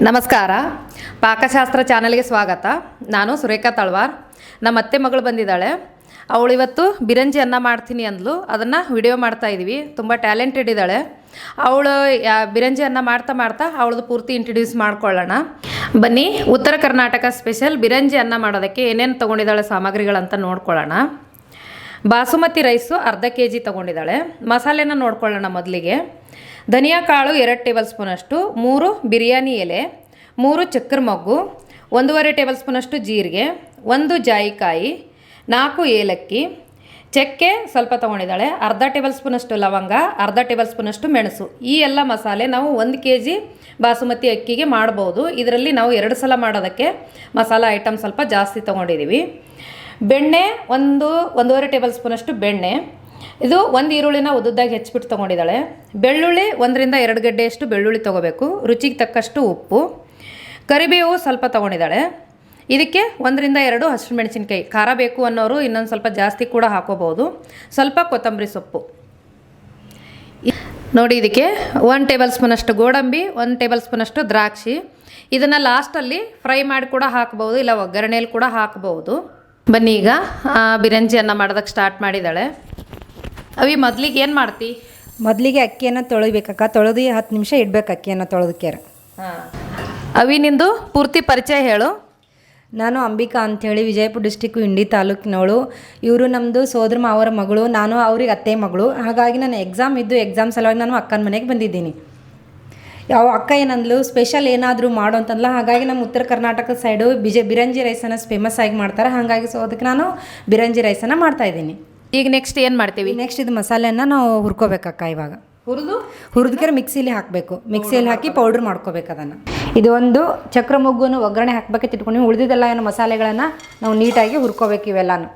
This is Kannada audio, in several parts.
ನಮಸ್ಕಾರ. ಪಾಕಶಾಸ್ತ್ರ ಚಾನಲ್ಗೆ ಸ್ವಾಗತ. ನಾನು ಸುರೇಖಾ ತಳ್ವಾರ್. ನಮ್ಮ ಅತ್ತೆ ಮಗಳು ಬಂದಿದ್ದಾಳೆ. ಅವಳು ಇವತ್ತು ಬಿರಂಜಿ ಅನ್ನ ಮಾಡ್ತೀನಿ ಅಂದ್ಲು. ಅದನ್ನು ವಿಡಿಯೋ ಮಾಡ್ತಾ ಇದ್ದೀವಿ ತುಂಬ ಟ್ಯಾಲೆಂಟೆಡ್ ಇದ್ದಾಳೆ. ಅವಳು ಬಿರಂಜಿ ಅನ್ನ ಮಾಡ್ತಾ ಮಾಡ್ತಾ ಅವಳದು ಪೂರ್ತಿ ಇಂಟ್ರಡ್ಯೂಸ್ ಮಾಡ್ಕೊಳ್ಳೋಣ. ಬನ್ನಿ, ಉತ್ತರ ಕರ್ನಾಟಕ ಸ್ಪೆಷಲ್ ಬಿರಂಜಿ ಅನ್ನ ಮಾಡೋದಕ್ಕೆ ಏನೇನು ತೊಗೊಂಡಿದ್ದಾಳೆ ಸಾಮಗ್ರಿಗಳಂತ ನೋಡ್ಕೊಳ್ಳೋಣ. ಬಾಸುಮತಿ ರೈಸು ಅರ್ಧ ಕೆ ಜಿ ತೊಗೊಂಡಿದ್ದಾಳೆ. ಮಸಾಲೆನ ನೋಡ್ಕೊಳ್ಳೋಣ ಮೊದಲಿಗೆ. ಧನಿಯಾ ಕಾಳು ಎರಡು ಟೇಬಲ್ ಸ್ಪೂನಷ್ಟು, ಮೂರು ಬಿರಿಯಾನಿ ಎಲೆ, ಮೂರು ಚಕ್ರ ಮೊಗ್ಗು, ಒಂದೂವರೆ ಟೇಬಲ್ ಸ್ಪೂನಷ್ಟು ಜೀರಿಗೆ, ಒಂದು ಜಾಯಿಕಾಯಿ, ನಾಲ್ಕು ಏಲಕ್ಕಿ, ಚಕ್ಕೆ ಸ್ವಲ್ಪ ತೊಗೊಂಡಿದ್ದಾಳೆ, ಅರ್ಧ ಟೇಬಲ್ ಸ್ಪೂನಷ್ಟು ಲವಂಗ, ಅರ್ಧ ಟೇಬಲ್ ಸ್ಪೂನಷ್ಟು ಮೆಣಸು. ಈ ಎಲ್ಲ ಮಸಾಲೆ ನಾವು ಒಂದು ಕೆ ಜಿ ಬಾಸುಮತಿ ಅಕ್ಕಿಗೆ ಮಾಡ್ಬೋದು. ಇದರಲ್ಲಿ ನಾವು ಎರಡು ಸಲ ಮಾಡೋದಕ್ಕೆ ಮಸಾಲ ಐಟಮ್ ಸ್ವಲ್ಪ ಜಾಸ್ತಿ ತೊಗೊಂಡಿದ್ದೀವಿ. ಬೆಣ್ಣೆ ಒಂದು, ಒಂದೂವರೆ ಟೇಬಲ್ ಸ್ಪೂನಷ್ಟು ಬೆಣ್ಣೆ ಇದು ಒಂದು ಈರುಳ್ಳಿನ ಉದ್ದುದ್ದಾಗಿ ಹೆಚ್ಚಿಬಿಟ್ಟು ತೊಗೊಂಡಿದ್ದಾಳೆ. ಬೆಳ್ಳುಳ್ಳಿ ಒಂದರಿಂದ ಎರಡು ಗಡ್ಡೆಯಷ್ಟು ಬೆಳ್ಳುಳ್ಳಿ ತೊಗೋಬೇಕು. ರುಚಿಗೆ ತಕ್ಕಷ್ಟು ಉಪ್ಪು. ಕರಿಬೇವು ಸ್ವಲ್ಪ ತೊಗೊಂಡಿದ್ದಾಳೆ. ಇದಕ್ಕೆ ಒಂದರಿಂದ ಎರಡು ಹಸಿರು ಮೆಣಸಿನ್ಕಾಯಿ ಖಾರ ಬೇಕು ಅನ್ನೋರು ಇನ್ನೊಂದು ಸ್ವಲ್ಪ ಜಾಸ್ತಿ ಕೂಡ ಹಾಕೋಬೋದು ಸ್ವಲ್ಪ ಕೊತ್ತಂಬರಿ ಸೊಪ್ಪು. ನೋಡಿ ಇದಕ್ಕೆ ಒನ್ ಟೇಬಲ್ ಸ್ಪೂನಷ್ಟು ಗೋಡಂಬಿ, ಒಂದು ಟೇಬಲ್ ಸ್ಪೂನಷ್ಟು ದ್ರಾಕ್ಷಿ. ಇದನ್ನು ಲಾಸ್ಟಲ್ಲಿ ಫ್ರೈ ಮಾಡಿ ಕೂಡ ಹಾಕ್ಬೋದು ಇಲ್ಲ ಒಗ್ಗರಣೆಯಲ್ಲಿ ಕೂಡ ಹಾಕ್ಬೋದು ಬನ್ನಿ ಈಗ ಬಿರಂಜಿಯನ್ನು ಮಾಡೋದಕ್ಕೆ ಸ್ಟಾರ್ಟ್ ಮಾಡಿದ್ದಾಳೆ. ಅವಿ ಮೊದ್ಲಿಗೆ ಏನು ಮಾಡ್ತಿ? ಮೊದಲಿಗೆ ಅಕ್ಕಿಯನ್ನು ತೊಳಿಬೇಕಕ್ಕ. ತೊಳೆದು ಹತ್ತು ನಿಮಿಷ ಇಡ್ಬೇಕು ಅಕ್ಕಿಯನ್ನು ತೊಳೆದಕ್ಕೆ ಹಾಂ. ಅವಿ ನಿಂದು ಪೂರ್ತಿ ಪರಿಚಯ ಹೇಳು. ನಾನು ಅಂಬಿಕಾ ಅಂಥೇಳಿ ವಿಜಯಪುರ ಡಿಸ್ಟಿಕ್ ಇಂಡಿ ತಾಲೂಕಿನವಳು. ಇವರು ನಮ್ಮದು ಸೋದರ ಮಾವರ ಮಗಳು ನಾನು ಅವ್ರಿಗೆ ಅತ್ತೆ ಮಗಳು. ಹಾಗಾಗಿ ನಾನು ಎಕ್ಸಾಮ್ ಇದ್ದು ಎಕ್ಸಾಮ್ ಸಲುವಾಗಿ ನಾನು ಅಕ್ಕನ ಮನೆಗೆ ಬಂದಿದ್ದೀನಿ. ಯಾವ ಅಕ್ಕ ಏನಂದ್ಲು ಸ್ಪೆಷಲ್ ಏನಾದರೂ ಮಾಡು ಅಂತಂದ್ಲ. ಹಾಗಾಗಿ ನಮ್ಮ ಉತ್ತರ ಕರ್ನಾಟಕ ಸೈಡು ಬಿಜೆ ಬಿರಂಜಿ ರೈಸನ್ನು ಫೇಮಸ್ ಆಗಿ ಮಾಡ್ತಾರೆ. ಹಾಗಾಗಿ ಸೊ ಅದಕ್ಕೆ ನಾನು ಬಿರಂಜಿ ರೈಸನ್ನು ಮಾಡ್ತಾಯಿದ್ದೀನಿ ಈಗ ನೆಕ್ಸ್ಟ್ ಏನು ಮಾಡ್ತೀವಿ? ನೆಕ್ಸ್ಟ್ ಇದು ಮಸಾಲೆಯನ್ನು ನಾವು ಹುರ್ಕೋಬೇಕಕ್ಕ ಇವಾಗ. ಹುರಿದು? ಹುರಿದ್ಕರೆ ಮಿಕ್ಸಿಲಿ ಹಾಕಬೇಕು. ಮಿಕ್ಸಿಯಲ್ಲಿ ಹಾಕಿ ಪೌಡ್ರ್ ಮಾಡ್ಕೋಬೇಕು ಅದನ್ನು. ಇದು ಒಂದು ಚಕ್ರ ಮೊಗ್ಗುನು ಒಗ್ಗರಣೆ ಹಾಕ್ಬೇಕಂತ ಇಟ್ಕೊಂಡು ಉಳಿದಿದ್ದೆಲ್ಲ ಏನು ಮಸಾಲೆಗಳನ್ನು ನಾವು ನೀಟಾಗಿ ಹುರ್ಕೋಬೇಕು ಇವೆಲ್ಲನೂ.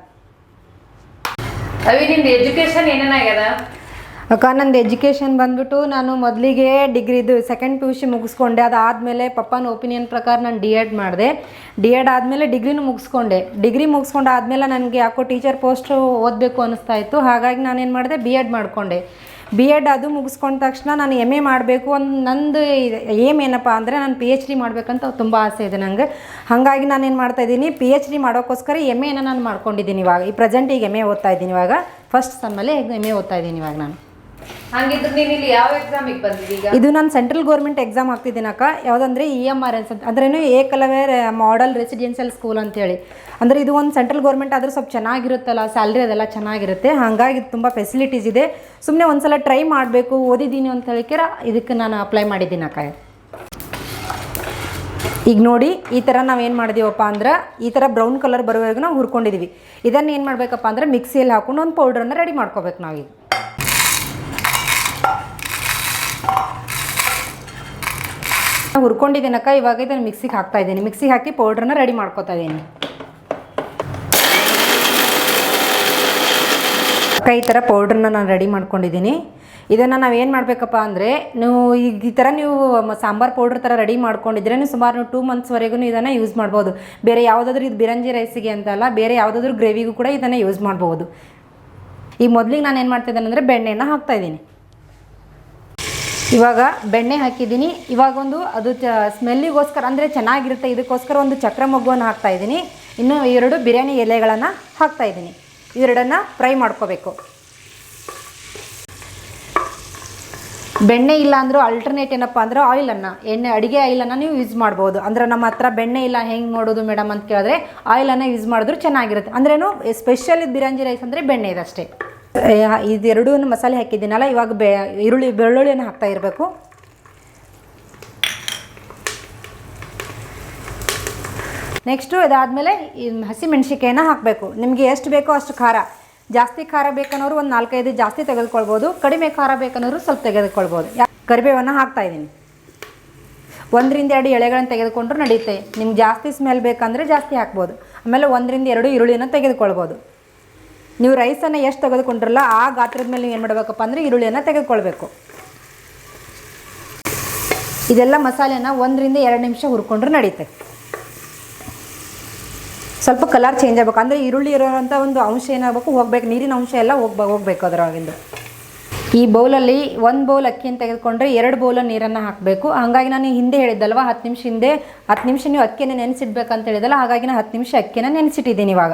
ಅವಿ ನಿಮ್ದು ಎಜುಕೇಷನ್ ಏನೇನಾಗ್ಯದ? ಅಕ್ಕ, ನಂದು ಎಜುಕೇಷನ್ ಬಂದ್ಬಿಟ್ಟು ನಾನು ಮೊದಲಿಗೆ ಡಿಗ್ರಿದು ಸೆಕೆಂಡ್ ಪಿ ಯು ಸಿ ಮುಗಿಸ್ಕೊಂಡೆ. ಅದಾದಮೇಲೆ ಪಪ್ಪನ ಒಪಿನಿಯನ್ ಪ್ರಕಾರ ನಾನು ಡಿ ಎಡ್ ಮಾಡಿದೆ. ಡಿ ಎಡ್ ಆದಮೇಲೆ ಡಿಗ್ರಿನೂ ಮುಗಿಸ್ಕೊಂಡೆ. ಡಿಗ್ರಿ ಮುಗಿಸ್ಕೊಂಡು ಆದಮೇಲೆ ನನಗೆ ಯಾಕೋ ಟೀಚರ್ ಪೋಸ್ಟು ಓದಬೇಕು ಅನ್ನಿಸ್ತಾ ಇತ್ತು. ಹಾಗಾಗಿ ನಾನೇನು ಮಾಡಿದೆ? ಬಿ ಎಡ್ ಮಾಡಿಕೊಂಡೆ. ಬಿ ಎಡ್ ಅದು ಮುಗಿಸ್ಕೊಂಡ ತಕ್ಷಣ ನಾನು ಎಂ ಎ ಮಾಡಬೇಕು ಒಂದು ನಂದು ಏಮ್ ಏನಪ್ಪ ಅಂದರೆ ನಾನು ಪಿ ಎಚ್ ಡಿ ಮಾಡಬೇಕಂತ ತುಂಬ ಆಸೆ ಇದೆ ನನಗೆ ಹಾಗಾಗಿ ನಾನೇನು ಮಾಡ್ತಾ ಇದ್ದೀನಿ? ಪಿ ಎಚ್ ಡಿ ಮಾಡೋಕ್ಕೋಸ್ಕರ ಎಂ ಎನ ನಾನು ಮಾಡ್ಕೊಂಡಿದ್ದೀನಿ ಇವಾಗ. ಈ ಪ್ರೆಸೆಂಟ್ ಈಗ ಎಂ ಎ ಓದ್ತಾ ಇದ್ದೀನಿ ಇವಾಗ. ಫಸ್ಟ್ ಸಮ್ಮಲ್ಲಿ ಎಂ ಎ ಓದ್ತಾ ಇದ್ದೀನಿ ಇವಾಗ ನಾನು. ಹಂಗಿದ್ರೆ ಯಾವ ಎಕ್ಸಾಮಿಗೆ ಇದು ನಾನು ಸೆಂಟ್ರಲ್ ಗೌರ್ಮೆಂಟ್ ಎಕ್ಸಾಮ್ ಆಗ್ತಿದ್ದೀನಕ್ಕ ಯಾವುದಂದ್ರೆ ಇ ಎಂ ಆರ್ ಎಸ್ ಅಂತ. ಅಂದ್ರೇನು ಏಕಲವ್ಯ ಮಾಡಲ್ ರೆಸಿಡೆನ್ಷಿಯಲ್ ಸ್ಕೂಲ್ ಅಂತೇಳಿ. ಅಂದರೆ ಇದು ಒಂದು ಸೆಂಟ್ರಲ್ ಗೌರ್ಮೆಂಟ್ ಆದ್ರೆ ಸ್ವಲ್ಪ ಚೆನ್ನಾಗಿರುತ್ತಲ್ಲ ಸ್ಯಾಲ್ರಿ ಅದೆಲ್ಲ ಚೆನ್ನಾಗಿರುತ್ತೆ. ಹಾಗಾಗಿ ತುಂಬಾ ಫೆಸಿಲಿಟೀಸ್ ಇದೆ. ಸುಮ್ಮನೆ ಒಂದ್ಸಲ ಟ್ರೈ ಮಾಡಬೇಕು, ಓದಿದ್ದೀನಿ ಅಂತ ಹೇಳಿಕೆರ ಇದಕ್ಕೆ ನಾನು ಅಪ್ಲೈ ಮಾಡಿದ್ದೀನಿ ಅಕ್ಕ. ಈಗ ನೋಡಿ, ಈ ಥರ ನಾವು ಏನು ಮಾಡಿದೀವಪ್ಪ ಅಂದ್ರೆ, ಈ ಥರ ಬ್ರೌನ್ ಕಲರ್ ಬರೋವರೆಗೂ ನಾವು ಹುರ್ಕೊಂಡಿದ್ದೀವಿ ಇದನ್ನು ಏನು ಮಾಡಬೇಕಪ್ಪ ಅಂದ್ರೆ ಮಿಕ್ಸಿಯಲ್ಲಿ ಹಾಕೊಂಡು ಒಂದು ಪೌಡ್ರನ್ನು ರೆಡಿ ಮಾಡ್ಕೋಬೇಕು ನಾವೀಗ. ಹುರ್ಕೊಂಡಿದ್ದೀನಕ್ಕ, ಇವಾಗ ಇದನ್ನು ಮಿಕ್ಸಿಗೆ ಹಾಕ್ತಾ ಇದ್ದೀನಿ. ಮಿಕ್ಸಿಗೆ ಹಾಕಿ ಪೌಡ್ರನ್ನ ರೆಡಿ ಮಾಡ್ಕೊತಾ ಇದ್ದೀನಿ. ಅಕ್ಕ, ಈ ಥರ ಪೌಡ್ರನ್ನ ನಾನು ರೆಡಿ ಮಾಡ್ಕೊಂಡಿದ್ದೀನಿ. ಇದನ್ನು ನಾವು ಏನು ಮಾಡಬೇಕಪ್ಪ ಅಂದರೆ, ನೀವು ಈಗ ಈ ಥರ ನೀವು ಸಾಂಬಾರು ಪೌಡ್ರ್ ಥರ ರೆಡಿ ಮಾಡ್ಕೊಂಡಿದ್ರೆ ನೀವು ಸುಮಾರು ನೀವು ಟೂ ಮಂತ್ಸ್ವರೆಗೂ ಇದನ್ನು ಯೂಸ್ ಮಾಡ್ಬೋದು. ಬೇರೆ ಯಾವುದಾದ್ರೂ ಇದು ಬಿರಂಜಿ ರೈಸಿಗೆ ಅಂತಲ್ಲ ಬೇರೆ ಯಾವುದಾದ್ರೂ ಗ್ರೇವಿಗೂ ಕೂಡ ಇದನ್ನು ಯೂಸ್ ಮಾಡ್ಬೋದು. ಈಗ ಮೊದಲಿಗೆ ನಾನು ಏನು ಮಾಡ್ತಿದ್ದೇನೆ ಅಂದರೆ, ಬೆಣ್ಣೆನ ಹಾಕ್ತಾ ಇದ್ದೀನಿ. ಇವಾಗ ಬೆಣ್ಣೆ ಹಾಕಿದ್ದೀನಿ. ಇವಾಗ ಒಂದು ಅದು ಚ ಸ್ಮೆಲ್ಲಿಗೋಸ್ಕರ ಅಂದರೆ ಚೆನ್ನಾಗಿರುತ್ತೆ. ಇದಕ್ಕೋಸ್ಕರ ಒಂದು ಚಕ್ರ ಮಗುವನ್ನು ಹಾಕ್ತಾ ಇದ್ದೀನಿ. ಇನ್ನು ಎರಡು ಬಿರಿಯಾನಿ ಎಲೆಗಳನ್ನು ಹಾಕ್ತಾ ಇದ್ದೀನಿ. ಇವೆರಡನ್ನು ಫ್ರೈ ಮಾಡ್ಕೋಬೇಕು. ಬೆಣ್ಣೆ ಇಲ್ಲ ಅಂದರೂ ಆಲ್ಟರ್ನೇಟ್ ಏನಪ್ಪ ಅಂದ್ರೆ ಆಯಿಲನ್ನು ಎಣ್ಣೆ, ಅಡುಗೆ ಆಯಿಲನ್ನು ನೀವು ಯೂಸ್ ಮಾಡ್ಬೋದು. ಅಂದರೆ ನಮ್ಮ ಹತ್ರ ಬೆಣ್ಣೆ ಇಲ್ಲ, ಹೆಂಗೆ ಮಾಡೋದು ಮೇಡಮ್ ಅಂತ ಕೇಳಿದ್ರೆ ಆಯಿಲನ್ನು ಯೂಸ್ ಮಾಡಿದ್ರು ಚೆನ್ನಾಗಿರುತ್ತೆ. ಅಂದ್ರೇನು ಸ್ಪೆಷಲ್ ಬಿರಿಯಾನಿ ರೈಸ್ ಅಂದರೆ ಬೆಣ್ಣೆ ಇದಷ್ಟೇ ಇದೆರಡೂ ಮಸಾಲೆ ಹಾಕಿದ್ದೀನಲ್ಲ, ಇವಾಗ ಬೆ, ಈರುಳ್ಳಿ, ಬೆಳ್ಳುಳ್ಳಿಯನ್ನು ಹಾಕ್ತಾ ಇರಬೇಕು. ನೆಕ್ಸ್ಟು ಇದಾದಮೇಲೆ ಈ ಹಸಿ ಮೆಣಸಿಕಾಯಿನ ಹಾಕಬೇಕು. ನಿಮಗೆ ಎಷ್ಟು ಬೇಕೋ ಅಷ್ಟು ಖಾರ. ಜಾಸ್ತಿ ಖಾರ ಬೇಕನ್ನೋರು ಒಂದು ನಾಲ್ಕೈದು ಜಾಸ್ತಿ ತೆಗೆದುಕೊಳ್ಬೋದು. ಕಡಿಮೆ ಖಾರ ಬೇಕನ್ನೋರು ಸ್ವಲ್ಪ ತೆಗೆದುಕೊಳ್ಬೋದು. ಕರಿಬೇವನ್ನು ಹಾಕ್ತಾ ಇದ್ದೀನಿ. ಒಂದರಿಂದ ಎರಡು ಎಳೆಗಳನ್ನು ತೆಗೆದುಕೊಂಡ್ರು ನಡೆಯುತ್ತೆ ನಿಮ್ಗೆ ಜಾಸ್ತಿ ಸ್ಮೆಲ್ ಬೇಕಂದರೆ ಜಾಸ್ತಿ ಹಾಕ್ಬೋದು. ಆಮೇಲೆ ಒಂದರಿಂದ ಎರಡು ಈರುಳ್ಳಿನ ತೆಗೆದುಕೊಳ್ಬೋದು. ನೀವು ರೈಸನ್ನು ಎಷ್ಟು ತೆಗೆದುಕೊಂಡ್ರಲ್ಲ ಆ ಗಾತ್ರದ ಮೇಲೆ ನೀವು ಏನು ಮಾಡಬೇಕಪ್ಪ ಅಂದರೆ ಈರುಳ್ಳಿಯನ್ನು ತೆಗೆದುಕೊಳ್ಬೇಕು. ಇದೆಲ್ಲ ಮಸಾಲೆನ ಒಂದರಿಂದ ಎರಡು ನಿಮಿಷ ಹುರ್ಕೊಂಡ್ರೆ ನಡೀತೆ. ಸ್ವಲ್ಪ ಕಲರ್ ಚೇಂಜ್ ಆಗಬೇಕು. ಅಂದರೆ ಈರುಳ್ಳಿ ಇರೋವಂಥ ಒಂದು ಅಂಶ ಏನಾಗಬೇಕು? ಹೋಗ್ಬೇಕು. ನೀರಿನ ಅಂಶ ಎಲ್ಲ ಹೋಗ್ಬ, ಹೋಗ್ಬೇಕು ಅದರೊಳಗಿಂದು. ಈ ಬೌಲಲ್ಲಿ ಒಂದು ಬೌಲ್ ಅಕ್ಕಿಯನ್ನು ತೆಗೆದುಕೊಂಡ್ರೆ ಎರಡು ಬೌಲ ನೀರನ್ನು ಹಾಕಬೇಕು. ಹಾಗಾಗಿ ನಾನು ಹಿಂದೆ ಹೇಳಿದ್ದಲ್ವ? ಹತ್ತು ನಿಮಿಷ ಹಿಂದೆ, ಹತ್ತು ನಿಮಿಷ ನೀವು ಅಕ್ಕಿನ ನೆನೆಸಿಡ್ಬೇಕಂತ ಹೇಳಿದಲ್ಲ ಹಾಗಾಗಿ ನಾನು ಹತ್ತು ನಿಮಿಷ ಅಕ್ಕಿನ ನೆನೆಸಿಟ್ಟಿದ್ದೀನಿ ಇವಾಗ.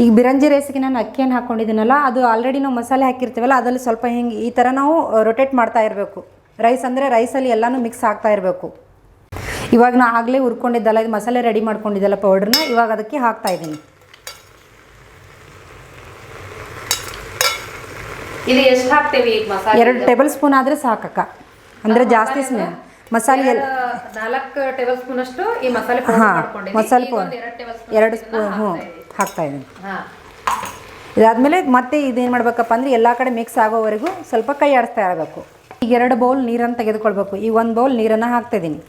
ಈಗ ಬಿರಂಜಿ ರೈಸ್ಗೆ ನಾನು ಅಕ್ಕಿಯನ್ನು ಹಾಕ್ಕೊಂಡಿದ್ದೀನಲ್ಲ ಅದು ಆಲ್ರೆಡಿ ನಾವು ಮಸಾಲೆ ಹಾಕಿರ್ತೀವಲ್ಲ ಅದರಲ್ಲಿ ಸ್ವಲ್ಪ ಹಿಂಗೆ ಈ ಥರ ನಾವು ರೊಟೇಟ್ ಮಾಡ್ತಾ ಇರಬೇಕು. ರೈಸ್ ಅಂದರೆ ರೈಸಲ್ಲಿ ಎಲ್ಲನೂ ಮಿಕ್ಸ್ ಆಗ್ತಾ ಇರಬೇಕು. ಇವಾಗ ನಾ ಆಗಲೇ ಹುರ್ಕೊಂಡಿದ್ದಲ್ಲ ಇದು ಮಸಾಲೆ ರೆಡಿ ಮಾಡ್ಕೊಂಡಿದ್ದಲ್ಲ ಪೌಡ್ರನ್ನ ಇವಾಗ ಅದಕ್ಕೆ ಹಾಕ್ತಾ ಇದ್ದೀನಿ. ಇದು ಎಷ್ಟು ಹಾಕ್ತೇವೆ ಈಗ ಮಸಾಲೆ? ಎರಡು ಟೇಬಲ್ ಸ್ಪೂನ್ ಆದರೆ ಸಾಕಕ್ಕ. ಅಂದರೆ ಜಾಸ್ತಿ ಸ್ನೇಹ ಮಸಾಲೆ ಎಲ್ಲ ನಾಲ್ಕು ಟೇಬಲ್ ಸ್ಪೂನ್ ಅಷ್ಟು ಈ ಮಸಾಲೆ ಹಾಂ. ಮಸಾಲೆ ಎರಡು ಸ್ಪೂನ್ ಹ್ಞೂ ಹಾಕ್ತಾ ಇದ್ದೀನಿ. ಹಾ. ಇದಾದಮೇಲೆ ಮತ್ತೆ ಇದೇನು ಮಾಡಬೇಕಪ್ಪ ಅಂದರೆ ಎಲ್ಲ ಕಡೆ ಮಿಕ್ಸ್ ಆಗೋವರೆಗೂ ಸ್ವಲ್ಪ ಕೈ ಆಡಿಸ್ತಾ ಇರಬೇಕು. ಈಗ ಎರಡು ಬೌಲ್ ನೀರನ್ನು ತೆಗೆದುಕೊಳ್ಬೇಕು. ಈ ಒಂದು ಬೌಲ್ ನೀರನ್ನು ಹಾಕ್ತಾಯಿದ್ದೀನಿ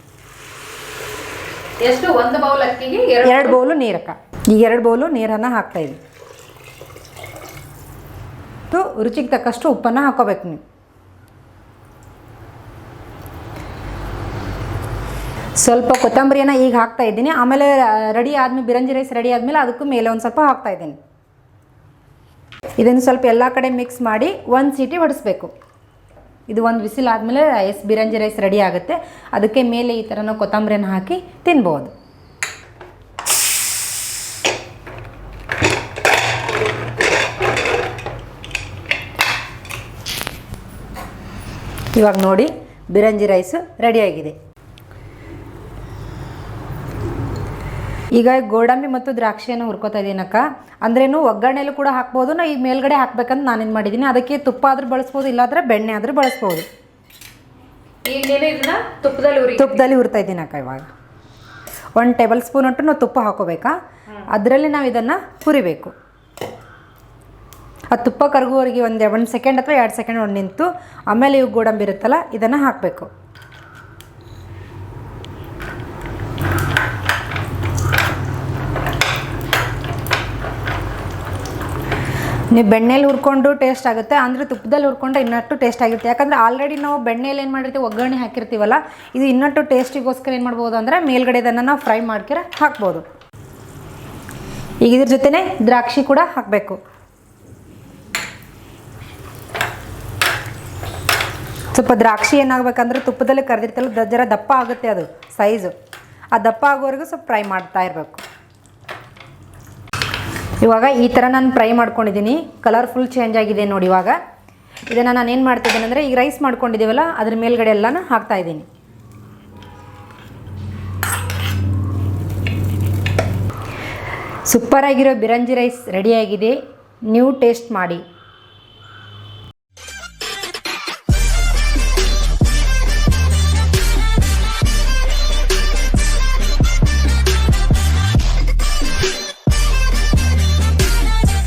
ಎಷ್ಟು? ಒಂದು ಬೌಲ್ ಅಕ್ಕಿಗೆ ಎರಡು ಬೌಲು ನೀರಕ್ಕ. ಈಗ ಎರಡು ಬೌಲು ನೀರನ್ನು ಹಾಕ್ತಾಯಿದ್ದೀನಿ ರುಚಿಗೆ ತಕ್ಕಷ್ಟು ಉಪ್ಪನ್ನು ಹಾಕೋಬೇಕು ನೀವು. ಸ್ವಲ್ಪ ಕೊತ್ತಂಬರಿಯನ್ನು ಈಗ ಹಾಕ್ತಾ ಇದ್ದೀನಿ. ಆಮೇಲೆ ರೆಡಿ ಆದ್ಮೇಲೆ ಬಿರಂಜಿ ರೈಸ್ ರೆಡಿ ಆದಮೇಲೆ ಅದಕ್ಕೂ ಮೇಲೆ ಒಂದು ಸ್ವಲ್ಪ ಹಾಕ್ತಾ ಇದ್ದೀನಿ. ಇದನ್ನು ಸ್ವಲ್ಪ ಎಲ್ಲ ಕಡೆ ಮಿಕ್ಸ್ ಮಾಡಿ ಒಂದು ಸೀಟಿ ಹೊಡಿಸ್ಬೇಕು. ಇದು ಒಂದು ವಿಸಿಲ್ ಆದಮೇಲೆ, ಎಸ್, ಬಿರಂಜಿ ರೈಸ್ ರೆಡಿ ಆಗುತ್ತೆ. ಅದಕ್ಕೆ ಮೇಲೆ ಈ ಥರನೂ ಕೊತ್ತಂಬರಿಯನ್ನು ಹಾಕಿ ತಿನ್ಬೋದು. ಇವಾಗ ನೋಡಿ, ಬಿರಂಜಿ ರೈಸ್ ರೆಡಿಯಾಗಿದೆ ಈಗ ಗೋಡಂಬಿ ಮತ್ತು ದ್ರಾಕ್ಷಿಯನ್ನು ಹುರ್ಕೋತಾ ಇದ್ದೀನಕ್ಕ ಅಂದ್ರೇನು ಒಗ್ಗರಣೆಲ್ಲೂ ಕೂಡ ಹಾಕ್ಬೋದು ನಾ ಈಗ ಮೇಲ್ಗಡೆ ಹಾಕ್ಬೇಕಂತ ನಾನೇನು ಮಾಡಿದ್ದೀನಿ ಅದಕ್ಕೆ ತುಪ್ಪ ಆದರೂ ಬಳಸ್ಬೋದು ಇಲ್ಲಾಂದ್ರೆ ಬೆಣ್ಣೆ ಆದರೂ ಬಳಸ್ಬೋದು. ತುಪ್ಪದಲ್ಲಿ ತುಪ್ಪದಲ್ಲಿ ಹುರ್ತಾ ಇದ್ದೀನಕ್ಕ ಇವಾಗ. ಒಂದು ಟೇಬಲ್ ಸ್ಪೂನ್ ಅಟ್ಟು ನಾವು ತುಪ್ಪ ಹಾಕೋಬೇಕಾ? ಅದರಲ್ಲಿ ನಾವು ಇದನ್ನು ಹುರಿಬೇಕು. ಆ ತುಪ್ಪ ಕರಗುವವರೆಗೆ ಒಂದು ಒಂದು ಸೆಕೆಂಡ್ ಅಥವಾ ಎರಡು ಸೆಕೆಂಡ್ ಒಂದು ನಿಂತು ಆಮೇಲೆ ಇವು ಗೋಡಂಬಿ ಇರುತ್ತಲ್ಲ ಇದನ್ನು ಹಾಕಬೇಕು. ನೀವು ಬೆಣ್ಣೆಲಿ ಹುರ್ಕೊಂಡು ಟೇಸ್ಟ್ ಆಗುತ್ತೆ, ಅಂದರೆ ತುಪ್ಪದಲ್ಲಿ ಹುರ್ಕೊಂಡ್ರೆ ಇನ್ನಷ್ಟು ಟೇಸ್ಟ್ ಆಗಿರುತ್ತೆ. ಯಾಕಂದರೆ ಆಲ್ರೆಡಿ ನಾವು ಬೆಣ್ಣೆಯಲ್ಲಿ ಏನು ಮಾಡಿರ್ತೀವಿ, ಒಗ್ಗರಣೆ ಹಾಕಿರ್ತೀವಲ್ಲ, ಇದು ಇನ್ನಷ್ಟು ಟೇಸ್ಟಿಗೋಸ್ಕರ ಏನು ಮಾಡ್ಬೋದು ಅಂದರೆ ಮೇಲ್ಗಡೆ ಇದನ್ನು ನಾವು ಫ್ರೈ ಮಾಡ್ಕಿರ ಹಾಕ್ಬೋದು. ಈಗ ಇದ್ರ ಜೊತೆನೇ ದ್ರಾಕ್ಷಿ ಕೂಡ ಹಾಕಬೇಕು. ಸ್ವಲ್ಪ ದ್ರಾಕ್ಷಿ ಏನಾಗಬೇಕಂದ್ರೆ ತುಪ್ಪದಲ್ಲಿ ಕರೆದಿರ್ತಲ್ಲ, ಜರ ದಪ್ಪ ಆಗುತ್ತೆ ಅದು ಸೈಜು ಆ ದಪ್ಪ ಆಗೋವರೆಗೂ ಸ್ವಲ್ಪ ಫ್ರೈ ಮಾಡ್ತಾ ಇರಬೇಕು. ಇವಾಗ ಈ ಥರ ನಾನು ಫ್ರೈ ಮಾಡ್ಕೊಂಡಿದ್ದೀನಿ ಕಲರ್ ಫುಲ್ ಚೇಂಜ್ ಆಗಿದೆ ನೋಡಿ ಇವಾಗ. ಇದನ್ನು ನಾನು ಏನು ಮಾಡ್ತಿದ್ದೇನೆ ಅಂದರೆ ಈಗ ರೈಸ್ ಮಾಡ್ಕೊಂಡಿದ್ದೀವಲ್ಲ, ಅದ್ರ ಮೇಲ್ಗಡೆ ಎಲ್ಲನೂ ಹಾಕ್ತಾ ಇದ್ದೀನಿ. ಸೂಪರಾಗಿರೋ ಬಿರಂಜಿ ರೈಸ್ ರೆಡಿಯಾಗಿದೆ ನೀವು ಟೇಸ್ಟ್ ಮಾಡಿ.